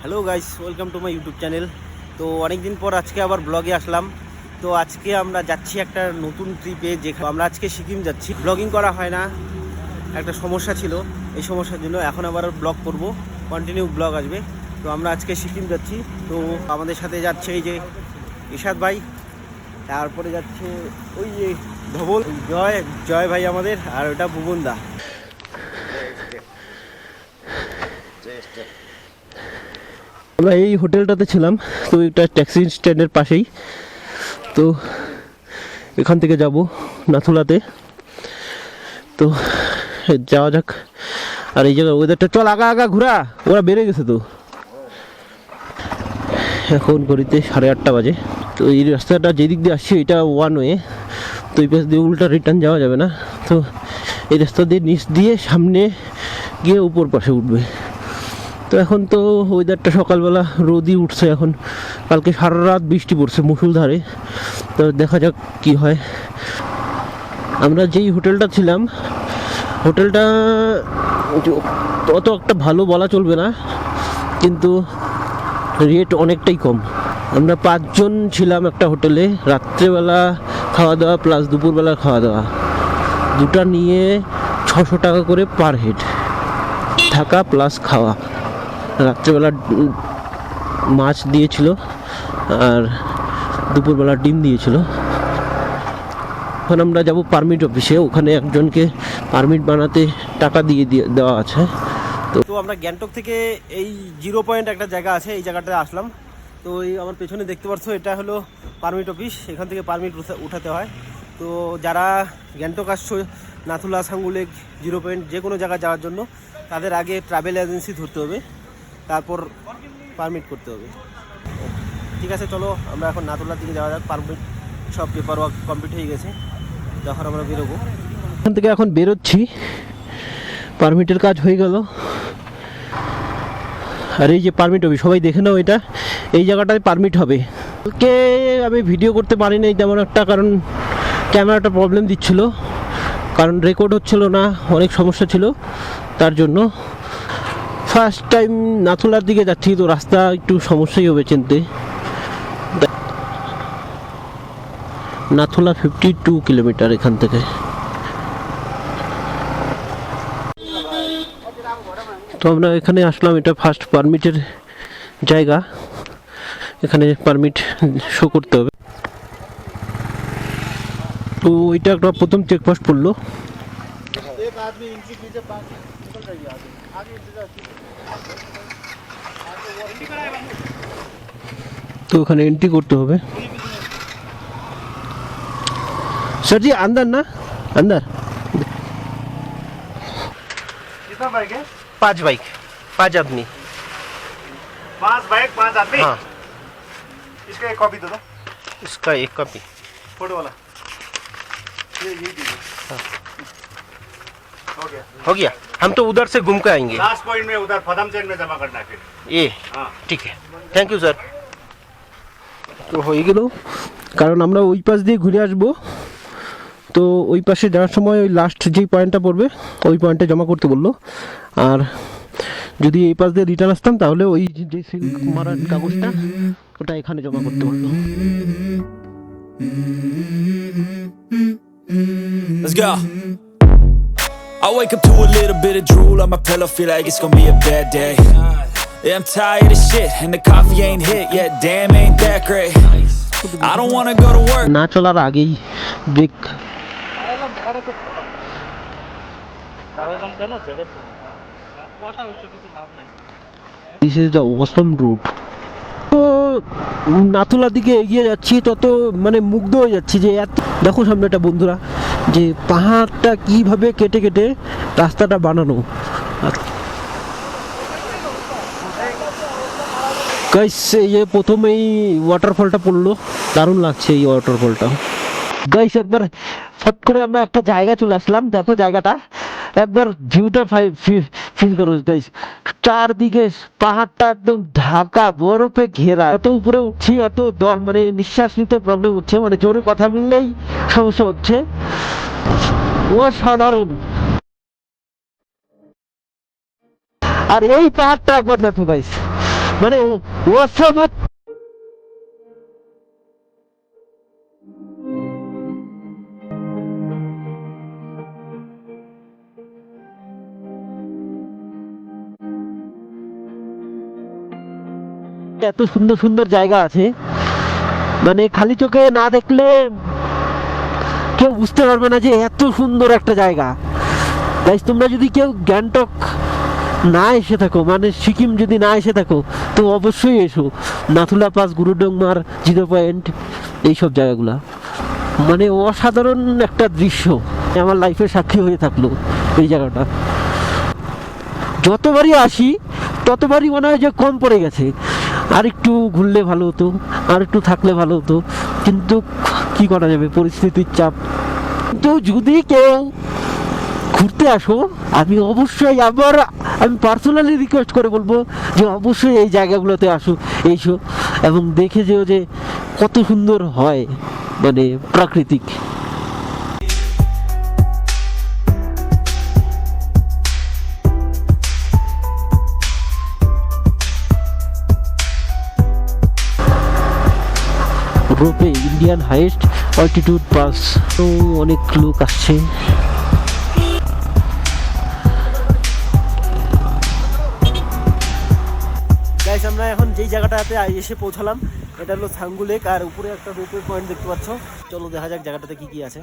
Hello guys welcome to my YouTube channel তো অনেক দিন পর আজকে আবার ব্লগে আসলাম। তো আজকে আমরা যাচ্ছি একটা নতুন ট্রিপে যেখানে আমরা আজকে সিকিম যাচ্ছি। ব্লগিং করা হয় না। একটা সমস্যা ছিল। এই সমস্যার জন্য এখন আবার ব্লগ করব। কন্টিনিউ ব্লগ আসবে। তো আমরা আজকে সিকিম যাচ্ছি। তো আমাদের সাথে যাচ্ছে এই যে ইশাদ ভাই। তারপরে যাচ্ছে ওই যে ধবল। জয় জয় ভাই আমাদের। আর ওটা ভুবন দা। আমরা এই হোটেলটাতে ছিলাম, তো এটা ট্যাক্সি স্ট্যান্ডের পাশেই। তো এখান থেকে যাব নাথুলাতে। তো যাওয়া যাক। আর এই জায়গায় ওয়েদারটা চল আগা আগা ঘোরা, ওরা বেড়ে গেছে তো। এখন ঘড়িতে সাড়ে আটটা বাজে। তো এই রাস্তাটা যেদিক দিয়ে আসছে, এটা ওয়ান ওয়ে তো এই পাশ দিয়ে উল্টা রিটার্ন যাওয়া যাবে না। তো এই রাস্তা দিয়ে নিচ দিয়ে সামনে গিয়ে উপর পাশে উঠবে। তো এখন তো ওয়েদারটা সকালবেলা রোদই উঠছে এখন। কালকে সারা রাত বৃষ্টি পড়ছে মুসুলধারে তো দেখা যাক কি হয়। আমরা যেই হোটেলটা ছিলাম, হোটেলটা অত একটা ভালো বলা চলবে না, কিন্তু রেট অনেকটাই কম। আমরা পাঁচজন ছিলাম একটা হোটেলে, রাত্রেবেলা খাওয়া দাওয়া প্লাস দুপুরবেলা খাওয়া দাওয়া দুটা নিয়ে ছশো টাকা করে পার হেড থাকা প্লাস খাওয়া। রাত্রেবেলা মাছ দিয়েছিল আর দুপুরবেলা ডিম দিয়েছিল। এখন আমরা যাব পারমিট অফিসে ওখানে একজনকে পারমিট বানাতে টাকা দিয়ে দেওয়া আছে। তো আমরা গ্যাংটক থেকে এই জিরো পয়েন্ট একটা জায়গা আছে, এই জায়গাটায় আসলাম। তো এই আমার পেছনে দেখতে পাচ্ছ, এটা হলো পারমিট অফিস এখান থেকে পারমিট উঠাতে হয়। তো যারা গ্যাংটক আসছো, নাথুলা, সাঙ্গুলেক জিরো পয়েন্ট যে কোনো জায়গায় যাওয়ার জন্য, তাদের আগে ট্রাভেল এজেন্সি ধরতে হবে। তারপর পারমিট করতে হবে। ঠিক আছে, চলো, আমরা এখন নাতুলার দিকে যাওয়া যাক। পারমিট সব পেপার ওয়ার্ক কমপ্লিট হয়ে গেছে। যখন আমরা বেরোবো। এখান থেকে এখন বেরোচ্ছি। পারমিটের কাজ হয়ে গেল। আর এই যে পারমিট হবে সবাই দেখে নাও এটা। এই জায়গাটায় পারমিট হবে। কালকে আমি ভিডিও করতে পারি নাই তেমন একটা, কারণ ক্যামেরাটা প্রবলেম দিচ্ছিল। কারণ রেকর্ড হচ্ছিল না, অনেক সমস্যা ছিল তার জন্য। ফার্স্ট টাইম নাথুলার দিকে যাচ্ছি, তো রাস্তা একটু সমস্যাই হবে চিনতে। নাথুলা ফিফটি টু কিলোমিটার এখান থেকে। তো আমরা এখানে আসলাম, এটা ফার্স্ট পারমিটের জায়গা। এখানে পারমিট শো করতে হবে। তো এটা একটা প্রথম চেকপোস্ট পড়ল। তো ওখানে এন্ট্রি করতে হবে सर जी अंदर ना अंदर कितना बाइक है पांच बाइक पांच आदमी पांच बाइक पांच आदमी हाँ इसका एक कॉपी दे दो इसका एक कॉपी फोटो वाला ये यही दीजिए हो गया हो गया हम तो उधर से घूम के आएंगे लास्ट पॉइंट में उधर फदम चैन में जमा करना है फिर ये हाँ ঠিক আছে থ্যাংক ইউ স্যার তো হয়ে গেল কারণ আমরা ওই পাশ দিয়ে ঘুরে আসব তো ওই পাশে যাওয়ার সময় ওই লাস্ট যেই পয়েন্টটা পড়বে ওই পয়েন্টে জমা করতে বলল আর যদি এই পাশ দিয়ে রিটার্ন আসতাম তাহলে ওই যে সিল মারার কাগজটা ওটা এখানে জমা করতে বলল Let's go. I wake up to a little bit of drool on my pillow, feel like it's gonna be a bad day. Yeah, I'm tired of shit, and the coffee ain't hit yet. Damn, ain't that great. I don't wanna go to work. না চলার আগেই break this is the awesome route তো নাথুলার দিকে এগিয়ে যাচ্ছি তত মানে মুগ্ধ হয়ে যাচ্ছি যে এত দেখো সামনে একটা বন্ধুরা যে পাহাড়টা কীভাবে কেটে কেটে রাস্তাটা বানানো গাইস এই যে প্রথমেই ওয়াটারফলটা পড়ল। দারুণ লাগছে এই ওয়াটারফলটা গাইস একবার ফট করে আমরা একটা জায়গা চলে আসলাম। দেখো জায়গাটা। একবার ভিউটা ফিল করো গাইস চারদিকে পাহাড়টা একদম ঢাকা, বরফে ঘেরা। এত উপরে উঠছি, এত দম মানে নিঃশ্বাস নিতে প্রবলেম হচ্ছে। মানে জোরে কথা বললেই সমস্যা হচ্ছে। অসাধারণ। আর এই পাহাড়টা একবার দেখো গাইস মানে অসামাত এত সুন্দর সুন্দর জায়গা আছে। মানে খালি চোখে না দেখলে কেউ বুঝতে পারবে না যে এত সুন্দর একটা জায়গা। গাইস তোমরা যদি কেউ গ্যাংটক না এসে থাকো মানে সিকিম যদি না এসে থাকো, তো অবশ্যই এসো। Nathula pass Gurudongmar zero point, এইসব জায়গাগুলা। মানে অসাধারণ একটা দৃশ্য, আমার লাইফের সাক্ষী হয়ে থাকল এই জায়গাটা। যতবারই আসি, ততবারই মনে হয় যে কম পড়ে গেছে। আর একটু ঘুরলে ভালো হতো, আর একটু থাকলে ভালো হতো, কিন্তু কি করা যাবে, পরিস্থিতির চাপ। কিন্তু যদি কেউ ঘুরতে আসো। আমি অবশ্যই আবার, আমি পার্সোনালি রিকোয়েস্ট করে বলব যে অবশ্যই এই জায়গাগুলোতে আসো এইসো এবং দেখে যেও যে কত সুন্দর হয় মানে প্রাকৃতিক। রোপে ইন্ডিয়ান হাইয়েস্ট অল্টিটিউড পাস তো অনেক লোক আসছে। আমরা এখন যেই জায়গাটাতে এসে পৌঁছালাম, এটা হলো সাঙ্গু লেক, আর উপরে একটা রোপওয়ে পয়েন্ট দেখতে পাচ্ছ। চলো দেখা যাক জায়গাটাতে কি কি আছে।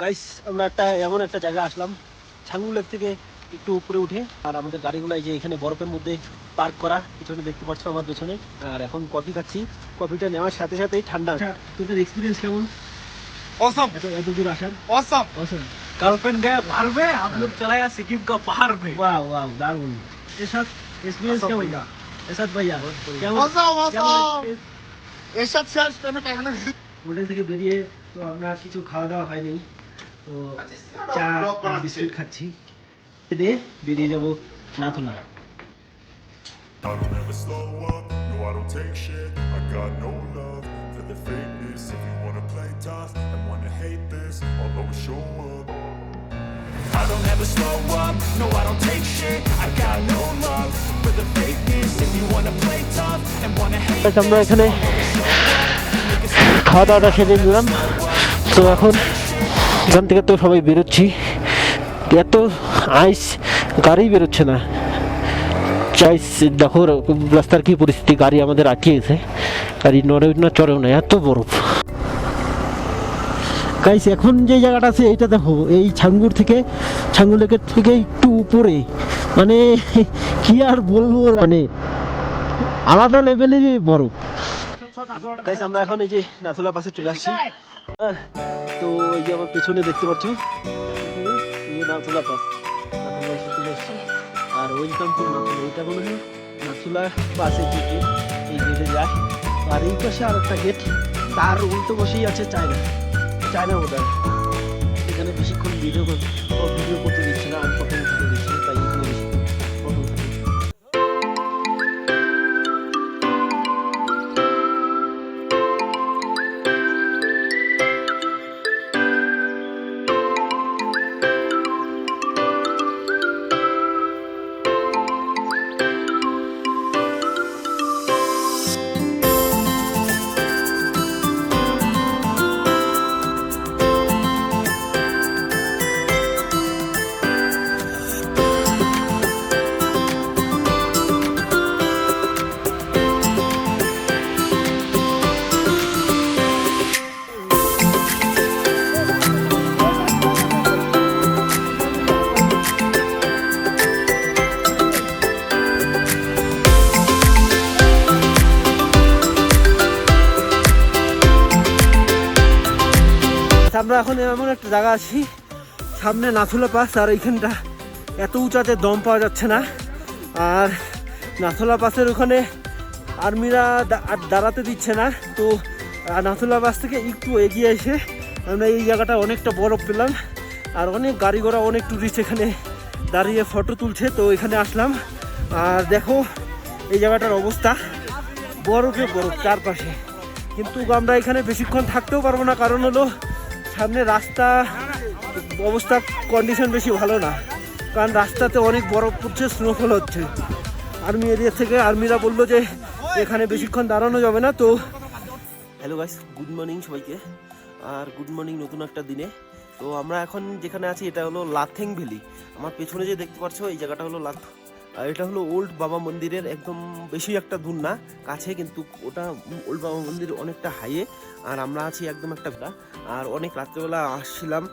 গাইস আমরা একটা এমন একটা জায়গা আসলাম ছাঙ্গু লেক থেকে একটু উপরে উঠে, আর আমাদের গাড়িগুলো যে এখানে বরফের মধ্যে পার্ক করা, পিছনে দেখতে পাচ্ছ আমার পেছনে। আর এখন কফি খাচ্ছি, কফিটা নেওয়ার সাথে সাথেই ঠান্ডা। তোদের এক্সপিরিয়েন্স কেমন? औसम এত এত দূর আসার औसम অসম गर्लफ्रेंड गए बाहर में हम लोग चलाया सिक्किम का पहाड़ में वाह वाह दारुण এর সাথে এক্সপিরিয়েন্স Awesome, কেমন भैया। এসাদ ভাইয়া কেমন औसम কেমন औसम ऐसा चर्च करने का हमने হোটেল থেকে বেরিয়ে তো আমরা কিছু খাওয়া দাওয়া হয়নি তো চা আর বিস্কুট খাচ্ছি দিয়ে বেরিয়ে যাবো Nathula I don't ever slow up, no I don't take shit I got no love for the fakeness If you wanna play tough and wanna hate this I'll always show up I don't ever slow up, no I don't take shit I got no love for the fakeness If you wanna play tough and wanna hate আজ আমরা এখানে খাওয়া দাওয়াটা সেরে নিলাম তো এখন এখান থেকে তো সবাই বেরোচ্ছি এত আইস গাড়ি বেরোচ্ছে না চাইস দেখো রাস্তার কি পরিস্থিতি গাড়ি আমাদের আটকিয়েছে গাড়ি নড়েও না চড়েও না এত বরফ। গাইস এখন যে জায়গাটা আছে এইটা দেখো এই ছাঙ্গুর থেকে ছাঙ্গু লেকের থেকে একটু উপরে। মানে কি আর বলব মানে আলাদা লেভেলের বরফ। গাইস আমরা এখন এই যে নাথুলা পাশে চলে আসছি। হ্যাঁ, তো এই যে আমার পেছনে দেখতে পাচ্ছ? নাথুলা পাস আর ওয়েলকাম টু নাথুলা। এটা মনে হয় নাথুলা পাশে যে এই গেটে যায়। আর এই পাশে আর একটা গেট তার উল্টো বসেই আছে চায়না চায়না বোর্ডার এখানে বেশিক্ষণ ভিডিও ভিডিও এখন এমন একটা জায়গা আছি, সামনে নাথুলা পাস, আর এইখানটা এত উঁচাতে দম পাওয়া যাচ্ছে না। আর নাথুলা পাসের ওখানে আর্মিরা আর দাঁড়াতে দিচ্ছে না। তো নাথুলা পাস থেকে একটু এগিয়ে এসে আমরা এই জায়গাটা অনেকটা বরফ পেলাম। আর অনেক গাড়ি ঘোড়া, অনেক টুরিস্ট এখানে দাঁড়িয়ে ফটো তুলছে। তো এখানে আসলাম। আর দেখো, এই জায়গাটার অবস্থা। বরফে বরফ চারপাশে। কিন্তু আমরা এখানে বেশিক্ষণ থাকতেও পারব না। কারণ হলো সামনে রাস্তা অবস্থা কন্ডিশন বেশি ভালো না। কারণ রাস্তাতে অনেক বরফ পড়ছে স্নোফল হচ্ছে। আর্মি এরিয়া থেকে আর্মিরা বলল যে, এখানে বেশিক্ষণ দাঁড়ানো যাবে না, তো হ্যালো গাইস গুড মর্নিং সবাইকে। আর গুড মর্নিং নতুন একটা দিনে। তো আমরা এখন যেখানে আছি, এটা হলো লাথেং ভ্যালি। আমার পেছনে যে দেখতে পাচ্ছ, এই জায়গাটা হলো লাথ এটা হলো ওল্ড বাবা মন্দিরের একদম বেশি একটা দূর না কাছে কিন্তু ওটা ওল্ড বাবা মন্দির অনেকটা হাইয়ে। আর আমরা আছি একদম একটা আর অনেক রাত্রেবেলা আসছিলাম,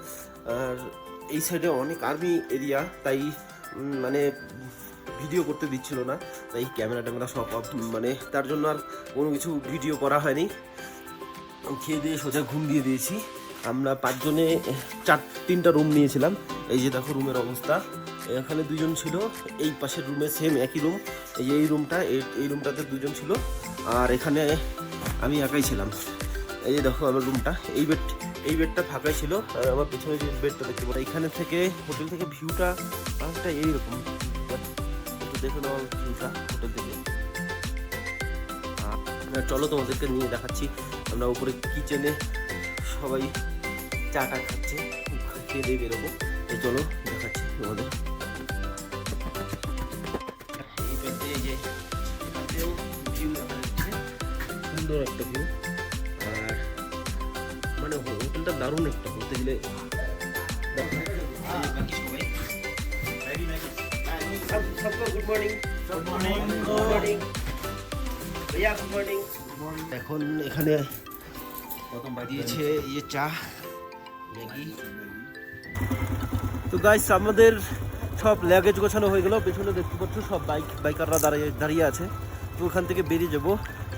আর এই সাইডে অনেক আর্মি এরিয়া তাই মানে ভিডিও করতে দিচ্ছিল না। তাই ক্যামেরা ট্যামেরা সব মানে তার জন্য আর কোনো কিছু ভিডিও করা হয়নি। খেয়ে দিয়ে সোজা ঘুম দিয়ে দিয়েছি। আমরা পাঁচজনে চার, তিনটা রুম নিয়েছিলাম। এই যে দেখো রুমের অবস্থা। এখানে দুজন ছিল, এই পাশের রুমে সেম একই রুম এই এই রুমটা এই- রুমটাতে দুজন ছিল। আর এখানে আমি একাই ছিলাম। এই যে দেখো আমার রুমটা এই বেড এই বেডটা ফাঁকাই ছিল, আর আমার পেছনে যে বেডটা দেখতে পারো এখানে থেকে হোটেল থেকে ভিউটা অনেকটা এইরকম। দেখে নাও ভিউটা হোটেল থেকে। চলো তোমাদেরকে নিয়ে দেখাচ্ছি, আমরা উপরে কিচেনে সবাই চা টা খাচ্ছে খেয়ে দিয়ে বেরোবো। চলো দেখাচ্ছি তোমাদের। হবে এখন এখানে দিয়েছে ইয়ে চা, ম্যাগি। তো গাইস আমাদের সব ল্যাগেজ গোছানো হয়ে গেল। পেছনে দেখতে পাচ্ছ সব বাইক বাইকাররা দাঁড়িয়ে দাঁড়িয়ে আছে। তো ওখান থেকে বেরিয়ে যাব।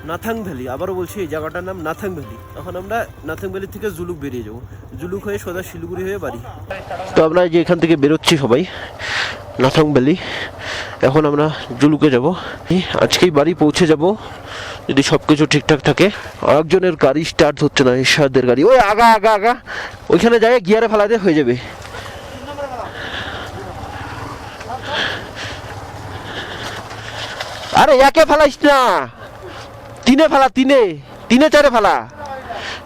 নাথাং ভ্যালি, আবারও বলছি, এই জায়গাটার নাম নাথাং ভ্যালি। তখন আমরা নাথাং ভ্যালি থেকে জুলুক বেরিয়ে যাব। জুলুক হয়ে সোজা শিলিগুড়ি হয়ে বাড়ি। তো আমরা যে এখান থেকে বেরোচ্ছি সবাই, নাথাং ভ্যালি। এখন আমরা জুলুকে যাব। আজকেই বাড়ি পৌঁছে যাব, যদি সব কিছু ঠিকঠাক থাকে। আরেকজনের গাড়ি স্টার্ট হচ্ছে না ইরশাদের গাড়ি। ওই আগা আগা আগা। ওইখানে যায় গিয়ারে ফেলা দিয়ে হয়ে যাবে। আরে, একে ফেলাইস না। তিনে ফেলা, তিনে তিনে চারে ফেলা।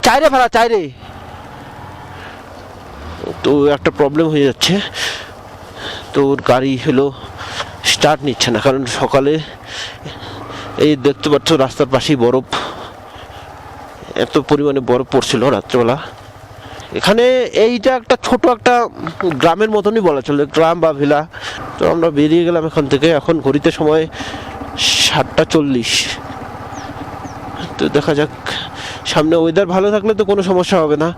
চাইরে ফেলা, চাইরে। তো একটা প্রবলেম হয়ে যাচ্ছে। তো ওর গাড়ি হলো স্টার্ট নিচ্ছে না, কারণ সকালে এই দেখতে পাচ্ছ রাস্তার পাশেই বরফ। এত পরিমাণে বরফ পড়ছিল রাত্রেবেলা। এখানে এইটা একটা ছোট একটা গ্রামের মতনই বলা চলে, গ্রাম বা ভিলা। তো আমরা বেরিয়ে গেলাম এখান থেকে। এখন ঘড়িতে সময় সাতটা চল্লিশ। তো দেখা যাক। সামনে ওয়েদার ভালো থাকলে তো কোনো সমস্যা হবে না।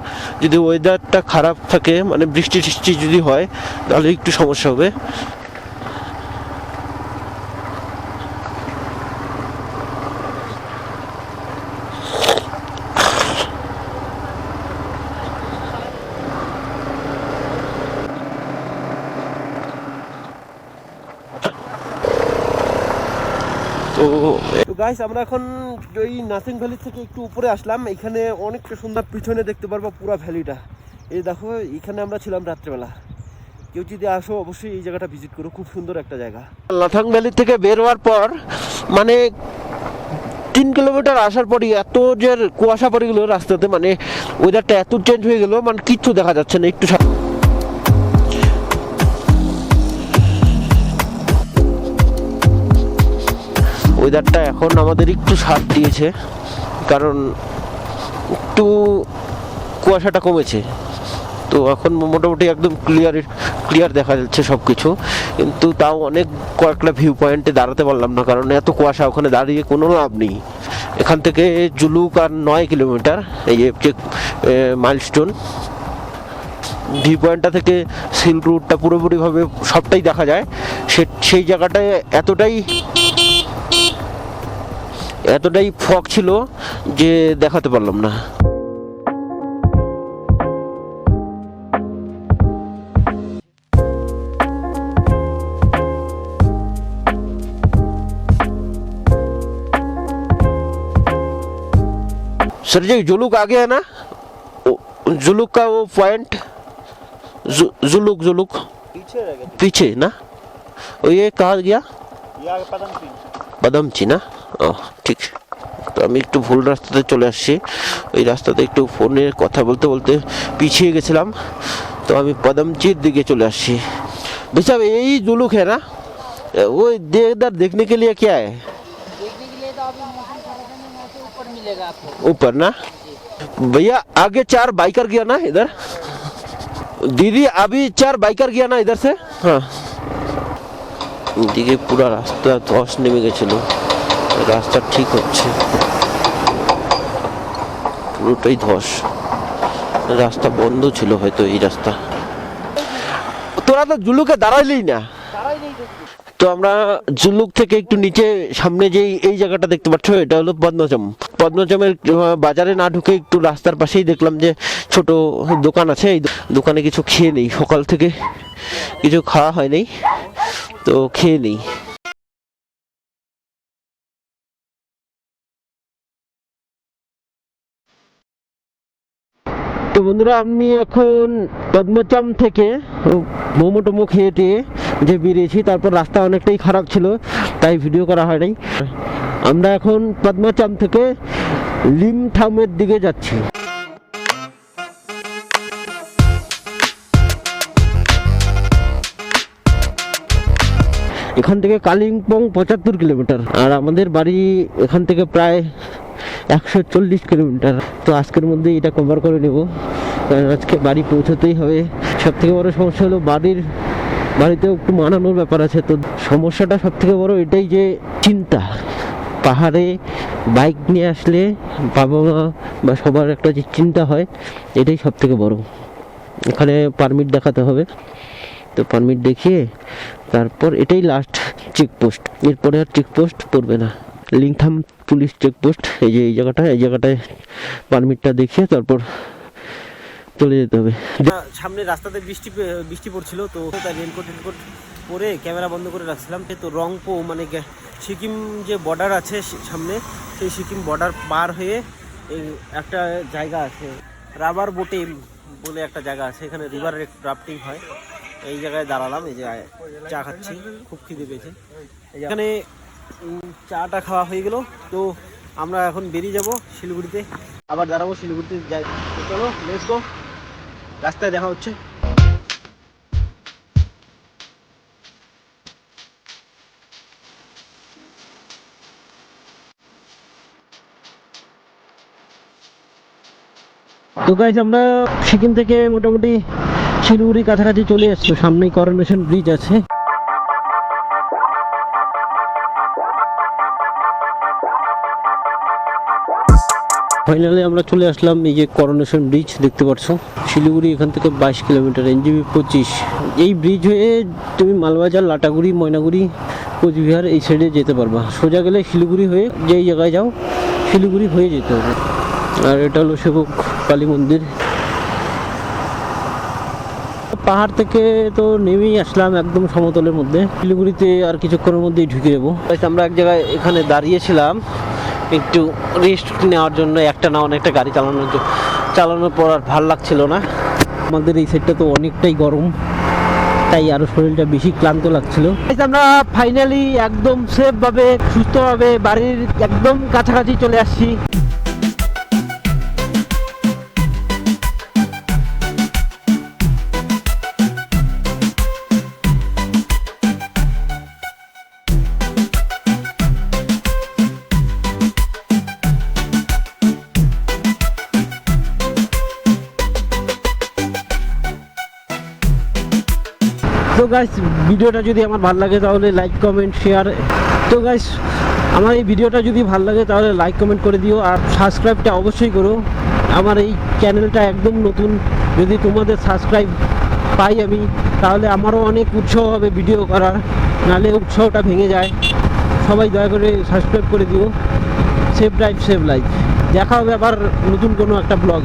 যদি ওয়েদারটা খারাপ থাকে মানে বৃষ্টি টিষ্টি যদি হয়, তাহলে একটু সমস্যা হবে। তো গাইস আমরা এখন ওই ভ্যালি থেকে একটু উপরে আসলাম। এখানে অনেকটা সুন্দর পিছনে দেখতে পারব পুরো ভ্যালিটা। এই দেখো, এখানে আমরা ছিলাম রাত্রেবেলা। কেউ যদি আসো, অবশ্যই এই জায়গাটা ভিজিট করো। খুব সুন্দর একটা জায়গা। লাথাং ভ্যালি থেকে বের হওয়ার পর মানে তিন কিলোমিটার আসার পরই এত যে কুয়াশা পড়ে গেলো রাস্তাতে মানে ওয়েদারটা এত চেঞ্জ হয়ে গেলো মানে কিচ্ছু দেখা যাচ্ছে না। একটু ওয়েদারটা এখন আমাদের একটু সাথ দিয়েছে, কারণ একটু কুয়াশাটা কমেছে। তো এখন মোটামুটি একদম ক্লিয়ার ক্লিয়ার দেখা যাচ্ছে সব কিছু কিন্তু তাও অনেক কয়েকটা ভিউ পয়েন্টে দাঁড়াতে পারলাম না, কারণ এত কুয়াশা ওখানে দাঁড়িয়ে কোনো লাভ নেই। এখান থেকে জুলুক আর নয় কিলোমিটার, এই যে মাইলস্টোন ভিউ পয়েন্টটা থেকে সিল্ক রুটটা পুরোপুরিভাবে সবটাই দেখা যায়। সে, সেই জায়গাটায় এতটাই এতটাই ফগ ছিল যে দেখাতে পারলাম না सर जी जुलूक आ गया है ना वो- जुलूक का वो पॉइंट जु, जुलूक जुलूक पीछे रह गए पीछे ना और ये कहा गया ये आगे पदम बदमची ना ओह ठीक है। तो আমি একটু ভুল রাস্তাতে চলে আসছি ওই রাস্তাতে একটু ফোনে কথা বলতে বলতে পিছিয়ে গেছিলাম তো আমি পদমচির দিকে চলে আসছি भैया यही जुलूक है ना वो दे इधर देखने के लिए क्या है देखने के लिए तो अभी मौसम खराब है ना से ऊपर मिलेगा आपको ऊपर ना भैया आगे चार बाइकर गया ना इधर दीदी अभी चार बाइकर गया ना इधर से हाँ দিকে পুরো রাস্তা ধস নেমে গেছিল রাস্তা ঠিক হচ্ছে। পুরোটাই ধস। রাস্তা বন্ধ ছিল হয়তো এই রাস্তা। তোরা তো জুলুকে দাঁড়াইলি না। তো আমরা জুলুক থেকে একটু নিচে সামনে যে এই জায়গাটা দেখতে পাচ্ছ, এটা হলো পদ্মচম পদ্মচমের বাজারে না ঢুকে একটু রাস্তার পাশেই দেখলাম যে ছোট দোকান আছে। এই দোকানে কিছু খেয়ে নেই। সকাল থেকে কিছু খাওয়া হয় নাই। তো খেয়ে নেই। বন্ধুরা, আমি এখন পদ্মচম থেকে মোমো টোমো খেয়ে টেয়ে যে বেরিয়েছি, তারপর রাস্তা অনেকটাই খারাপ ছিল, তাই ভিডিও করা হয় নাই আমরা এখন পদ্মচম থেকে লিমথামের দিকে যাচ্ছি। এখান থেকে কালিম্পং পঁচাত্তর কিলোমিটার। আর আমাদের বাড়ি এখান থেকে প্রায় একশো চল্লিশ কিলোমিটার। তো আজকের মধ্যে এটা কভার করে নেব। কারণ আজকে বাড়ি পৌঁছতেই হবে। সব থেকে বড় সমস্যা হলো বাড়ির, বাড়িতেও একটু মানানোর ব্যাপার আছে। তো সমস্যাটা সব থেকে বড় এটাই যে চিন্তা। পাহাড়ে বাইক নিয়ে আসলে বাবা মা বা সবার একটা যে চিন্তা হয়, এটাই সব থেকে বড়। এখানে পারমিট দেখাতে হবে। তো পারমিট দেখিয়ে তারপর এটাই লাস্ট চেকপোস্ট এরপরে আর চেকপোস্ট পড়বে না। লিংথাম পুলিশ চেকপোস্ট এই যে, এই জায়গাটা এই জায়গাটায় পারমিটটা দেখিয়ে তারপর চলে যেতে হবে। সামনে রাস্তাতে বৃষ্টি বৃষ্টি পড়ছিল, তো তাই রেনকোট টেনকোট পরে ক্যামেরা বন্ধ করে রাখছিলাম। তো রংপো মানে সিকিম যে বর্ডার আছে সামনে, সেই সিকিম বর্ডার পার হয়ে একটা জায়গা আছে রাবার বোটে বলে একটা জায়গা আছে, এখানে রিভার রাফটিং হয়। এই জায়গায় দাঁড়ালাম, এই যে চা খাচ্ছি, খুব খিদে পেয়েছে। এখানে চাটা খাওয়া হয়ে গেল। তো আমরা এখন বেরিয়ে যাব শিলিগুড়িতে। আবার দাঁড়াবো শিলিগুড়িতে যাই। চলো লেটস রাস্তায় দেখা হচ্ছে। তো গাইজ আমরা সিকিম থেকে মোটামুটি শিলিগুড়ি কাছাকাছি চলে আসছো সামনেই করোনেশন ব্রিজ আছে। ফাইনালি আমরা চলে আসলাম এই যে করোনেশন ব্রিজ দেখতে পাচ্ছ। শিলিগুড়ি এখান থেকে বাইশ কিলোমিটার, এনজিবি পঁচিশ। এই ব্রিজ হয়ে তুমি মালবাজার, লাটাগুড়ি, ময়নাগুড়ি, কোচবিহার এই সাইডে যেতে পারবা। সোজা গেলে শিলিগুড়ি হয়ে যেই জায়গায় যাও, শিলিগুড়ি হয়ে যেতে হবে। আর এটা হলো সেবক কালী মন্দির। পাহাড় থেকে তো নেমেই আসলাম একদম সমতলের মধ্যে। শিলিগুড়িতে আর কিছুক্ষণের মধ্যেই ঢুকে যাব। আমরা এক জায়গায় এখানে দাঁড়িয়েছিলাম। একটু রেস্ট নেওয়ার জন্য একটা না অনেকটা গাড়ি চালানোর জন্য চালানোর পর আর ভালো লাগছিল না। আমাদের এই সাইডটা তো অনেকটাই গরম, তাই আরও শরীরটা বেশি ক্লান্ত লাগছিল। আমরা ফাইনালি একদম সেফ ভাবে, সুস্থভাবে বাড়ির একদম কাছাকাছি চলে আসছি। গাইস ভিডিওটা যদি আমার ভালো লাগে তাহলে লাইক কমেন্ট শেয়ার তো গাইস আমার এই ভিডিওটা যদি ভালো লাগে তাহলে লাইক কমেন্ট করে দিও আর সাবস্ক্রাইবটা অবশ্যই করো। আমার এই চ্যানেলটা একদম নতুন। যদি তোমাদের সাবস্ক্রাইব পাই আমি, তাহলে আমারও অনেক উৎসাহ হবে ভিডিও করার। নাহলে উৎসাহটা ভেঙে যায়। সবাই দয়া করে সাবস্ক্রাইব করে দিও। সেভ লাইফ সেভ লাইফ দেখা হবে আবার নতুন কোনো একটা ব্লগে